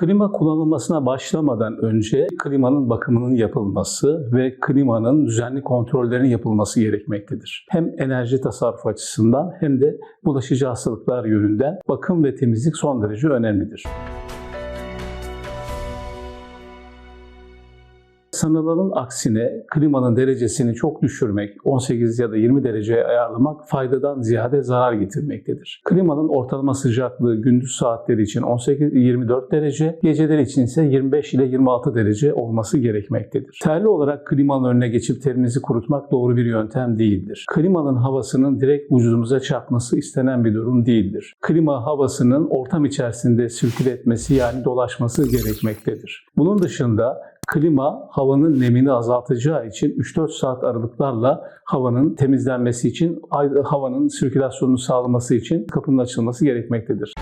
Klima kullanılmasına başlamadan önce klimanın bakımının yapılması ve klimanın düzenli kontrollerinin yapılması gerekmektedir. Hem enerji tasarrufu açısından hem de bulaşıcı hastalıklar yönünden bakım ve temizlik son derece önemlidir. Sanılanın aksine klimanın derecesini çok düşürmek, 18 ya da 20 dereceye ayarlamak faydadan ziyade zarar getirmektedir. Klimanın ortalama sıcaklığı gündüz saatleri için 18-24 derece, geceleri için ise 25 ile 26 derece olması gerekmektedir. Terli olarak klimanın önüne geçip terinizi kurutmak doğru bir yöntem değildir. Klimanın havasının direkt vücudumuza çarpması istenen bir durum değildir. Klima havasının ortam içerisinde sirküle etmesi yani dolaşması gerekmektedir. Bunun dışında klima havanın nemini azaltacağı için 3-4 saat aralıklarla havanın temizlenmesi için, havanın sirkülasyonunu sağlaması için kapının açılması gerekmektedir.